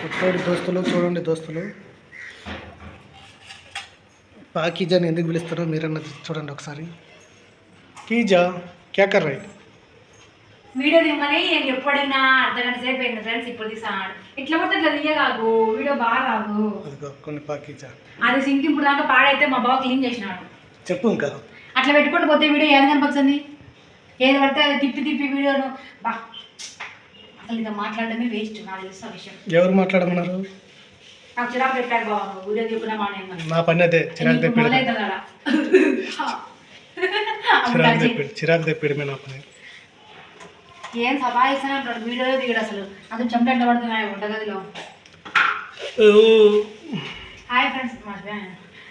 పుట్టోడి దోస్తులు చూడండి దోస్తులు. పాకీజాని ఎందుకు పిలుస్తారో మీరన్నా చూడండి ఒకసారి. కీజా క్యా కర్ రహే వీడియో దిమ్మని నేను ఎప్పుడైనా అర్ధ గంట సేపు అయింది ఫ్రెండ్స్ ఇప్పుడు తీసాడు. ఇట్లా పడితే ఇట్లా తీయగాకు వీడియో బాగా రాదు కొన్ని పాకీజా అది సింక్ ఇప్పుడు దాకా పాడైతే మా బావ క్లీన్ చేసినాడు. చెప్పు ఇంకా. అట్లా పెట్టుకుంటూ పోతే వీడియో ఏది కనిపించింది ఏది పడితే అది తిప్పి తిప్పి వీడియోను బా. అసలు ఇక మాట్లాడడమే వేస్ట్ నాకు తెలుసు ఆ విషయం. ఎవరు మాట్లాడమన్నారు? నాకు చిరాకు పెట్టాడు నువ్వు వీడియో తీసుకున్నా మానేయమని నా పని అదే చిరాకు తెప్పిడు చిరాకు తెప్పిడు చిరాకు తెప్పిడమే నా పని ఏం సబాయిస్తాను అంటాడు వీడియోలో దిగడు అసలు. అందుకు చెమట ఎట్లా పడుతున్నాయి వంటగదిలో. Hi friends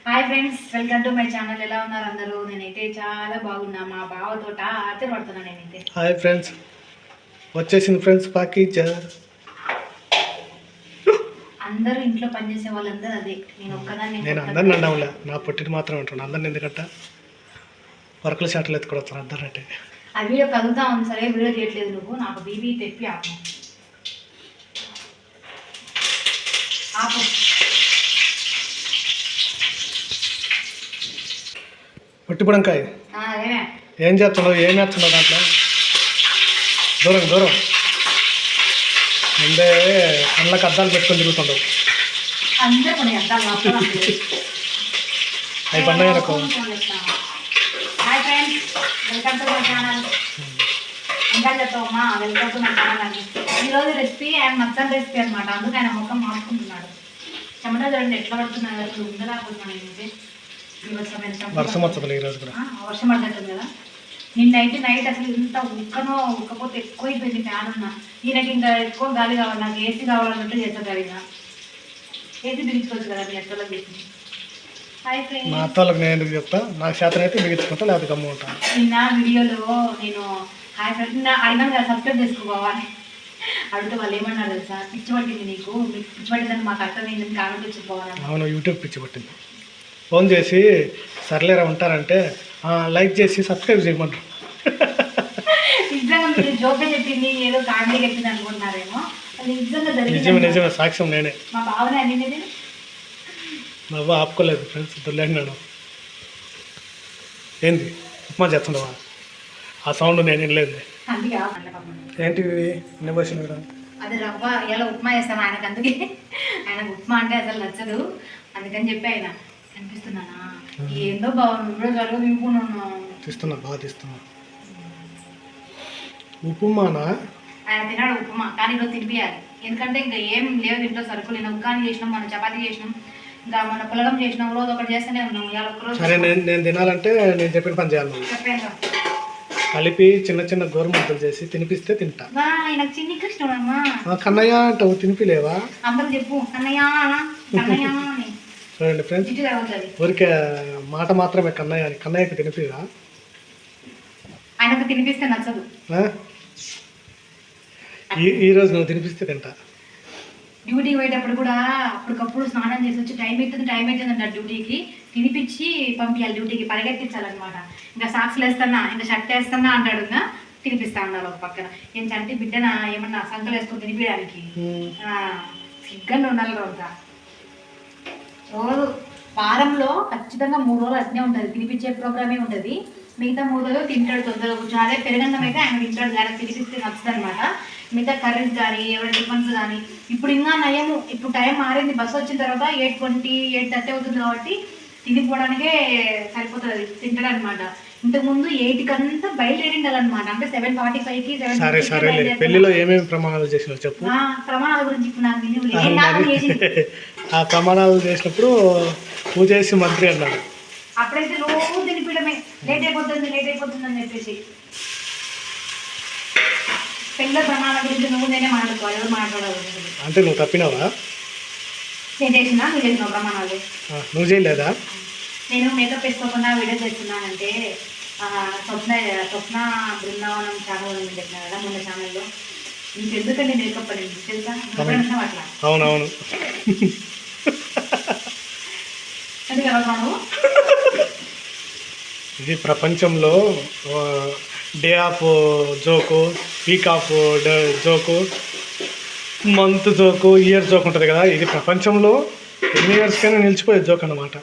hi friends welcome to my channel ఎలా ఉన్నారు అందరూ? నేనైతే చాలా బాగున్నా. మా బావతో ఆచర పడుతున్నా నేనైతే. హాయ్ ఫ్రెండ్స్ వచ్చేసింది ఫ్రెండ్స్ పాకీజా అందరూ ఇంట్లో పనిచేసే వాళ్ళందరూ అదే. నేను ఒక్కదాన్ని నేను అందరిని అన్నావులే నా పొట్టిని మాత్రం అంటున్నాను అందరిని ఎందుకంట వర్కుల షాట్లు ఎత్తుకొడతాను అందరంటే ఆ వీడియో కదులుతా ఉంది సరే వీడియో తీయట్లేదు నువ్వు. నాకు బీబీ తెప్పి ఆపు. ఆపు. అదేనే ఏం చేస్తున్నావు? ఏం చేస్తున్నావు దాంట్లో? దూరం దూరం. ముందే కళ్ళకి అద్దాలు పెట్టుకొని తిరుగుతుండవు అవి పండుగ రకం hi friends welcome to my channel. ఇంకా చెప్తామమ్మా వెల్కమ్ టు మై ఛానల్ అండి. ఈరోజు రెసిపీ ఆయన మచ్చన్ రెసిపీ అనమాట అందుకు ఆయన ముఖం మార్చుకుంటున్నాడు. చెమట చూడండి ఎట్లా పడుతున్నాడు బీభత్సమైన చెమట. వర్షం వర్షం పడుతుంది కదా? నిన్నైతే నైట్ అసలు ఇంత ఉక్కనో ఉక్కపోతే ఎక్కువ అయిపోయింది ఫ్యాన్ ఉన్న ఈయనకి ఇంకా ఎక్కువ గాలి కావాలి నాకు ఏసీ కావాలన్నట్టు చేస్తాడు ఈయన ఏసీ బిగించుకోవచ్చు కదా మీ హాయ్ ఫ్రెండ్స్ మా అత్త వాళ్ళకి నేను ఎందుకు చెప్తా? నాకు శాతం అయితే మిగించుకుంటా లేకపోతే గమ్ము ఉంటాను నిన్న వీడియోలో నేను హాయ్ ఫ్రెండ్ నిన్న అడిగాను కదా సబ్స్క్రైబ్ చేసుకోవాలి అడిగితే వాళ్ళు ఏమన్నారు తెలుసా? పిచ్చి పట్టింది నీకు. పిచ్చి పట్టిందని మాకు అర్థమైందని కామెంట్ వచ్చిపోవాలి అవును యూట్యూబ్ పిచ్చి పట్టింది. ఫోన్ చేసి సర్లేరా ఉంటారంటే "ఆ, లైక్ చేసి సబ్స్క్రైబ్ చేయమంటారు మీరు జోక్గా చెప్పింది ఏదో కామెడీ చెప్పింది అనుకుంటున్నారేమో. అది నిజంగా నిజమే జరిగింది నిజమే సాక్ష్యం నేనే. మా బావనే అనేది నవ్వు ఆపుకోలేదు ఫ్రెండ్స్ దొల్లాడినాను ఏంది? ఉప్మా చేస్తుండవా? ఆ సౌండ్ నేను వినలేదు. అందుకే పాపం. ఏంటివి భాషలు కదా అది రవ్వ ఇలా ఉప్మా చేస్తాం ఆయనకు అందుకే. ఆయనకు ఉప్మా అంటే అసలు నచ్చదు. అందుకని చెప్పి ఆయన కనిపిస్తున్నానా ఏందో బాగుంది ఇప్పుడు జరుగు దింపుకున్నాను తీస్తున్నా బాగా తీస్తున్నా. ఉప్పుమానా ఆయన తిన్నాడు ఉప్మా కానీ ఈరోజు తినిపించాలి ఎందుకంటే ఇంకా ఏం లేవు ఇంట్లో సరుకులు. నేను ఉగ్గాని చేసినాం మన చపాతీ చేసినాం. ఇంకా మన పులగం చేసినాం రోజు ఒకటి చేస్తూనే ఉన్నాం. ఇవాళ సరే నేను నేను తినాలంటే నేను చెప్పిన పని చేయాలి నువ్వు. చెప్పాను కలిపి చిన్న చిన్న గోరుముద్దలు చేసి తినిపిస్తే తింటా. వా ఆయనకు చిన్ని కృష్ణుడమ్మా. ఆ, కన్నయ్య అంటావు తినిపిలేవా? అందరూ చెప్పు. కన్నయ్య కన్నయ్య అని చూడండి ఫ్రెండ్స్ జిట్టు తగ్గుతుంది ఊరికే మాట మాత్రమే కన్నయ్య అని. కన్నయ్యకి తినిపిరా ఆయనకు తినిపిస్తే నచ్చదు. ఆ? ఈ ఈరోజు నువ్వు తినిపిస్తే తింటా. డ్యూటీకి పోయేటప్పుడు కూడా అప్పటికప్పుడు స్నానం చేసి వచ్చి టైం అవుతుంది టైం అవుతుంది అంటారు డ్యూటీకి. తినిపించి పంపించాలి డ్యూటీకి పరిగెత్తించాలన్నమాట. ఇంకా సాక్స్లు వేస్తానా ఇంకా షర్ట్ వేస్తానా అంటాడు ఇంకా తినిపిస్తా ఉన్నారు ఒక పక్కన. ఏం చంటి బిడ్డన ఏమన్నా సంకలు వేసుకొని తినిపించడానికి సిగ్గంగా ఉండాలి రోజా రోజు వారంలో ఖచ్చితంగా మూడు రోజులు అట్నే ఉంటుంది. తినిపించే ప్రోగ్రామే ఉంటుంది మిగతా మూడు రోజులు తింటాడు తొందరగా కూర్చొని అదే పెరగన్నం అయితే ఆయన తింటాడు. కానీ తినిపిస్తే నచ్చుతుంది అనమాట మిగతా కర్రీస్ కానీ ఎవరి టిఫన్స్ కానీ ఇప్పుడు ఇంకా నయము ఇప్పుడు టైం మారింది. బస్సు వచ్చిన తర్వాత ఎయిట్ ట్వంటీ ఎయిట్ థర్టీ అవుతుంది కాబట్టి తినిపోవడానికే సరిపోతుంది. అనమాట ఇంతకుముందు ఎయిట్ కంతా బయలుదేరి ఉండాలన్నమాట అంటే సెవెన్ ఫార్టీ ఫైవ్కి సెవెన్ సరే సరే పెళ్ళిలో ఏమేమి ప్రమాణాలు చేసినావు చెప్పు? ప్రమాణాల గురించి ఇప్పుడు నాకు ఆ ప్రమాణాలు చేసినప్పుడు పూజ చేసి మంత్రి అన్నాడు అప్పుడైతే రోజు తినిపించడమే. లేట్ అయిపోతుంది లేట్ అయిపోతుంది అని చెప్పేసి. పెళ్ళ ప్రమాణాల గురించి నువ్వు నేనే మాట్లాడుకోవాలి. ఎవరు మాట్లాడాలి? అంటే నువ్వు తప్పినావా? నేను చేసినా? నువ్వు చేసినావు ప్రమాణాలు? నువ్వు చేయలేదా? నేను మేకప్ వేసుకోకుండా వీడియో చేస్తున్నానంటే స్వప్న స్వప్న బృందావనం ఛానల్ అని పెట్టినా కదా మొన్న ఛానల్లో నీకు ఎందుకండి మేకప్ అని తెలుసా? అట్లా అవునవును. నువ్వు ఇది ప్రపంచంలో day of joke week of joke month joke year joke ఉంటుంది కదా. ఇది ప్రపంచంలో ఎన్ని ఇయర్స్కైనా నిలిచిపోయే జోక్ అన్నమాట.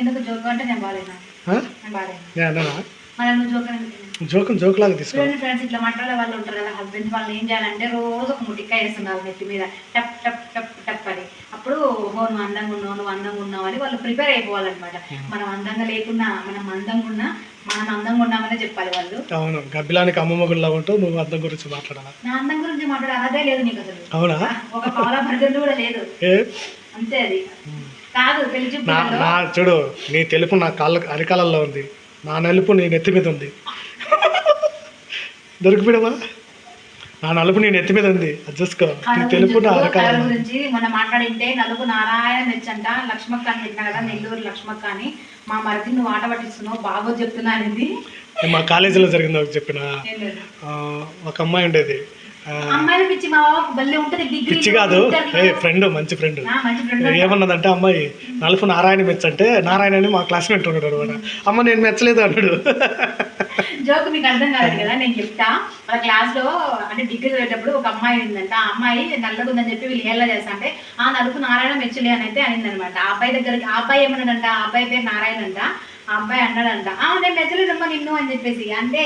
ఎందుకు జోక్ అంటే నేను బాగాలేనా జోక్ జోక్ లాగా తీసుకో. చూడండి ఫ్రెండ్స్ ఇట్లా మాట్లాడే వాళ్ళు ఉంటారు కదా హస్బెండ్ వాళ్ళు ఏం చేయాలంటే రోజు ఒక ముట్టికాయ వేస్తున్నారు నెత్తి మీద. టప్ టప్ టప్ టప్ అని. అప్పుడు ఓ నువ్వు అందంగా ఉన్నావు నువ్వు అందంగా ఉన్నావు అని వాళ్ళు ప్రిపేర్ అయిపోవాలన్నమాట. మనం అందంగా లేకున్నా మనం అందంగా ఉన్నా మనం అందంగా ఉన్నామనే చెప్పాలి వాళ్ళు. అవును గబ్బిలానికి అమ్మమ్మ గుడిలా ఉంటూ నువ్వు అందం గురించి మాట్లాడాలా? నా అందం గురించి మాట్లాడే అదే లేదు నీకు అసలు. అవునా? ఒక పాల బర్గర్ కూడా లేదు. అంతే అది. నా చూడు నీ తెలుపు నా కాళ్ళ అరికాలల్లో ఉంది. నా నలుపు నీ నెత్తి మీద ఉంది. దొరికిపోయావా నా నలుపు నీ నెత్తి మీద ఉంది. అది చూసుకో. నీ తెలుపు నా అరకాలలో ఉంది. గురించి మనం మాట్లాడింటే నలుగు నారాయణ మెచ్చంట లక్ష్మక్క అని చెప్పినా కదా నెల్లూరు లక్ష్మక్క అని. మా మరిది నువ్వు ఆట పట్టిస్తున్నావు బాగో చెప్తున్నా అనేది మా కాలేజీలో జరిగింది ఒకటి చెప్పిన. ఒక అమ్మాయి ఉండేది. ఆ, అమ్మాయిని పిచ్చి మా బాబు బల్లే ఉంటుంది డిగ్రీ పిచ్చి కాదు. ఏ ఫ్రెండ్ మంచి ఫ్రెండ్. మంచి ఫ్రెండ్ ఏమన్నదంటే అమ్మాయి నలుపు నారాయణ మెచ్చంటే నారాయణ అని మా క్లాస్మేట్ ఉన్నాడు అనమాట. అమ్మ నేను మెచ్చలేదు అన్నాడు. జోక్ మీకు అర్థం కాలేదు కదా నేను చెప్తా. వాళ్ళ క్లాస్లో అంటే డిగ్రీ చదివేటప్పుడు ఒక అమ్మాయి ఉందంట. ఆ అమ్మాయి నల్లగా ఉందని చెప్పి వీళ్ళు హేళన చేస్తా అంటే ఆ నలుపు నారాయణ మెచ్చలే అని అయితే అనింది అనమాట ఆ అబ్బాయి దగ్గరికి ఆ అబ్బాయి ఏమన్నాడంట? ఆ అబ్బాయి పేరు నారాయణ అంట. ఆ అబ్బాయి అన్నాడంట. ఆ నేను మెచ్చలేదమ్మా నిన్ను అని చెప్పేసి. అంటే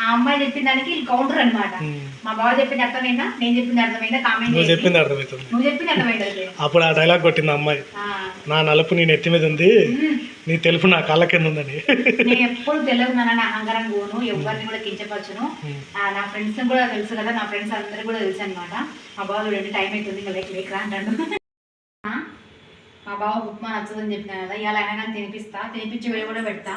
ఆ అమ్మాయి చెప్పిన దానికి కౌంటర్ అన్నమాట. ఉమ్. మా బావ చెప్పింది అర్థమైందా? నేను చెప్పింది అర్థమైందా? కామెంట్ నువ్వు చెప్పింది అర్థమవుతుంది నువ్వు చెప్పింది అర్థమైంది అప్పుడు ఆ డైలాగ్ కొట్టింది అమ్మాయి. ఆ. నా నలుపు నీ నెత్తి మీద ఉంది. నీ తెలుపు నా కాళ్ళ కింద ఉందని. నేను ఎప్పుడు తెలియకున్నానని అహంకారం పోను. ఎవరిని కూడా కించపరచును. నా ఫ్రెండ్స్ కూడా తెలుసు కదా నా ఫ్రెండ్స్ అందరు కూడా తెలుసు అనమాట మా బావ చూడండి టైం అవుతుంది ఇంకా లేక లేకరా అంటాడు. మా బావ ఉప్మా నచ్చదని చెప్పినా కదా ఇవాళ అయినా కానీ తినిపిస్తా. తినిపించి కూడా పెడతా.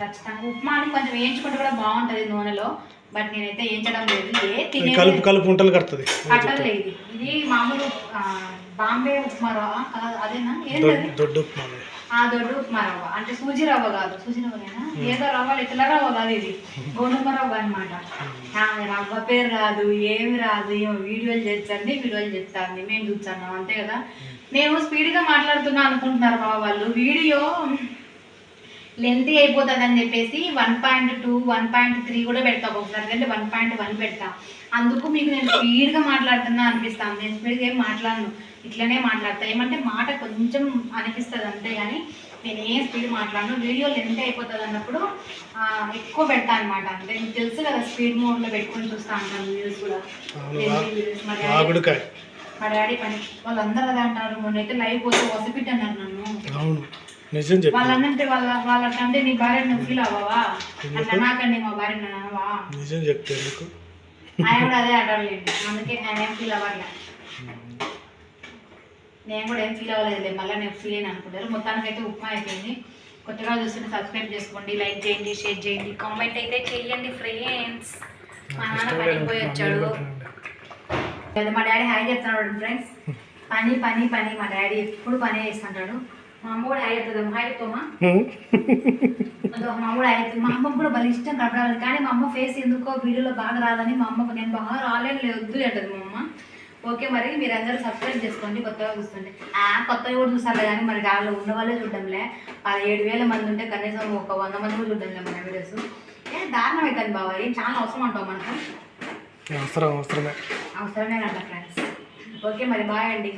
ఖచ్చితంగా. ఉప్మా అని కొంచెం వేయించుకుంటే కూడా బాగుంటుంది నూనెలో బట్ నేనైతే వేయించడం లేదు. ఏ తినే కలుపు కలుపు ఉంటలు కడుతుంది. కట్టలే ఇది ఇది మామూలు బాంబే ఉప్మా రవ్వ అదేనా? ఏంటది దొడ్డు ఉప్మాలు ఆ దొడ్డు ఉప్మా రవ్వ. అంటే సూజీ రవ్వ కాదు. సూజీ రవ్వనేనా ఏదో రవ్వ ఇట్లా రవ్వ కాదు ఇది. గోధుమ రవ్వ అనమాట రవ్వ పేరు రాదు ఏమి రాదు. ఏమో వీడియోలు చేస్తాండి వీడియోలు చెప్తాంది. మేము చూస్తాను అంతే కదా? మేము స్పీడ్గా మాట్లాడుతున్నా అనుకుంటున్నారు మా వాళ్ళు. వీడియో లెంత్ అయిపోతుంది అని చెప్పేసి one point two one point three కూడా పెడతా ఒక్కొక్కసారి అంటే వన్ పాయింట్ వన్ పెడతా. అందుకు మీకు నేను స్పీడ్గా మాట్లాడుతున్నా అనిపిస్తాను నేను స్పీడ్గా ఏం మాట్లాడను. ఇట్లనే మాట్లాడతా. ఏమంటే మాట కొంచెం అనిపిస్తుంది అంతే కానీ నేను ఏం స్పీడ్ మాట్లాడను. వీడియో లెంత్ అయిపోతుంది అన్నప్పుడు ఎక్కువ పెడతా అనమాట అంటే మీకు తెలుసు కదా స్పీడ్ మోడ్లో పెట్టుకొని చూస్తా ఉంటాను వీడియోస్ కూడా. మా డాడీ పని వాళ్ళందరూ అదే అంటారు. మొన్నైతే లైవ్ పోతే వసపిట్ అన్నారు నన్ను. నిజం చెప్పి. వాళ్ళంటే వాళ్ళ వాళ్ళకంటే నీ భార్య నువ్వు ఫీల్ అవ్వవా? అట్లా నాకండి మా భార్య అనవా? నిజం చెప్తే ఎందుకు? ఆయన కూడా అదే అంటారులేండి అందుకే ఆయన ఏం ఫీల్ అవ్వట్లే. నేను కూడా ఏం ఫీల్ అవ్వలేదు మళ్ళీ నేను ఫీల్ అయిన అనుకుంటారు. మొత్తానికైతే ఉప్మా అయిపోయింది. కొత్తగా చూస్తుంటే సబ్స్క్రైబ్ చేసుకోండి. లైక్ చేయండి షేర్ చేయండి. కామెంట్ అయితే చేయండి ఫ్రెండ్స్ మా నాన్న పనికి పోయి వచ్చాడు. మా డాడీ హాయ్ చెప్తున్నాడు ఫ్రెండ్స్ పని పని పని మా డాడీ ఎప్పుడు పని చేస్తుంటాడు. మా అమ్మ హ్మ్? అదో మా? అమ్మ కూడా అయితే మా అమ్మకు కూడా భలే ఇష్టం కనపడాలి. కానీ మా అమ్మ ఫేస్ ఎందుకో వీడియోలో బాగా రాదని మా అమ్మకు నేను బాగా రాలేను లేదు వద్దు అంటది మా అమ్మ. ఓకే మరి మీరు అందరూ సబ్స్క్రైబ్ చేసుకోండి కొత్తగా చూస్తుంటే ఆ కొత్తగా కూడా చూసారు కానీ మరి దానిలో ఉన్న వాళ్ళే చూడడంలే. పదిహేడు వేల మంది ఉంటే కనీసం ఒక వంద మంది కూడా చూడడంలే మన వీడియోస్ ఏ దారుణం అవుతుంది బాబా ఏం చాలా అవసరం అంటాం మనకు. అవసరం అవసరమే. అవసరమేనంట ఫ్రెండ్స్ ఓకే మరి బాయ్ అండి.